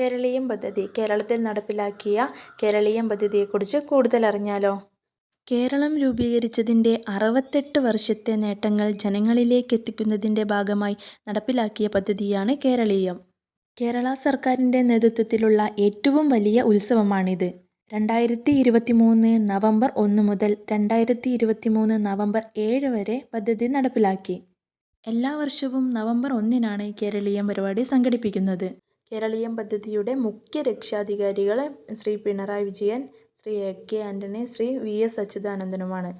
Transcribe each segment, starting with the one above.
കേരളീയം പദ്ധതി കേരളത്തിൽ നടപ്പിലാക്കിയ കേരളീയം പദ്ധതിയെക്കുറിച്ച് കൂടുതൽ അറിഞ്ഞാലോ? കേരളം രൂപീകരിച്ചതിന്റെ അറുപത്തെട്ട് വർഷത്തെ നേട്ടങ്ങൾ ജനങ്ങളിലേക്ക് എത്തിക്കുന്നതിന്റെ ഭാഗമായി നടപ്പിലാക്കിയ പദ്ധതിയാണ് കേരളീയം. കേരള സർക്കാരിന്റെ നേതൃത്വത്തിലുള്ള ഏറ്റവും വലിയ ഉത്സവമാണിത്. രണ്ടായിരത്തി ഇരുപത്തി മൂന്ന് നവംബർ ഒന്ന് മുതൽ രണ്ടായിരത്തി ഇരുപത്തി മൂന്ന് നവംബർ ഏഴ് വരെ പദ്ധതി നടപ്പിലാക്കി. എല്ലാ വർഷവും നവംബർ ഒന്നിനാണ് കേരളീയം പരിപാടി സംഘടിപ്പിക്കുന്നത്. കേരളീയം പദ്ധതിയുടെ മുഖ്യ രക്ഷാധികാരികൾ Shri Pinarayi Vijayan Shri A K Antony Shri V S അച്യുതാനന്ദനുമാണ്.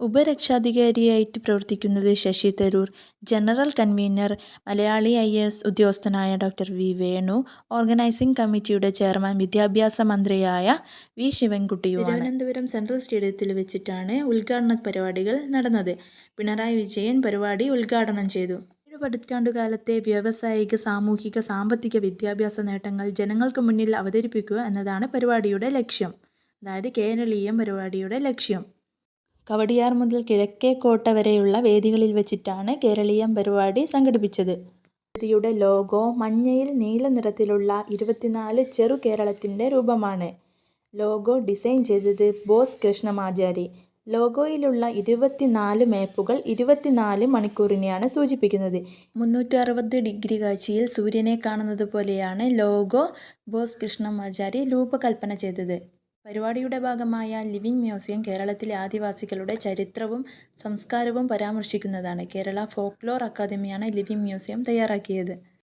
ഉപരക്ഷാധികാരിയായിട്ട് പ്രവർത്തിക്കുന്നത് Shashi Tharoor. General convener Malayali I S ഉദ്യോഗസ്ഥനായ doctor V. Venu organising committee chairman വിദ്യാഭ്യാസ മന്ത്രിയായ വി. ശിവൻകുട്ടിയും തിരുവനന്തപുരം സെൻട്രൽ സ്റ്റേഡിയത്തിൽ വെച്ചിട്ടാണ് ഉദ്ഘാടന പരിപാടികൾ നടന്നത്. പിണറായി വിജയൻ പരിപാടി ഉദ്ഘാടനം ചെയ്തു. ഏഴ് പതിറ്റാണ്ടുകാലത്തെ വ്യാവസായിക സാമൂഹിക സാമ്പത്തിക വിദ്യാഭ്യാസ നേട്ടങ്ങൾ ജനങ്ങൾക്ക് മുന്നിൽ അവതരിപ്പിക്കുക എന്നതാണ് പരിപാടിയുടെ ലക്ഷ്യം. അതായത് കേരളീയം പരിപാടിയുടെ ലക്ഷ്യം. കവടിയാർ മുതൽ കിഴക്കേക്കോട്ട വരെയുള്ള വേദികളിൽ വെച്ചിട്ടാണ് കേരളീയം പരിപാടി സംഘടിപ്പിച്ചത്. പദ്ധതിയുടെ ലോഗോ മഞ്ഞയിൽ നീല നിറത്തിലുള്ള ഇരുപത്തിനാല് ചെറു കേരളത്തിന്റെ രൂപമാണ്. ലോഗോ ഡിസൈൻ ചെയ്തത് ബോസ് കൃഷ്ണമാചാരി. ലോഗോയിലുള്ള ഇരുപത്തിനാല് മേപ്പുകൾ ഇരുപത്തിനാല് മണിക്കൂറിനെയാണ് സൂചിപ്പിക്കുന്നത്. മുന്നൂറ്റി അറുപത് ഡിഗ്രി കാഴ്ചയിൽ സൂര്യനെ കാണുന്നത് പോലെയാണ് ലോഗോ ബോസ് കൃഷ്ണമാചാരി രൂപകൽപ്പന ചെയ്തത്. പരിപാടിയുടെ ഭാഗമായ ലിവിംഗ് മ്യൂസിയം കേരളത്തിലെ ആദിവാസികളുടെ ചരിത്രവും സംസ്കാരവും പരാമർശിക്കുന്നതാണ്. കേരള ഫോക്ലോർ അക്കാദമിയാണ് ലിവിംഗ് മ്യൂസിയം തയ്യാറാക്കിയത്.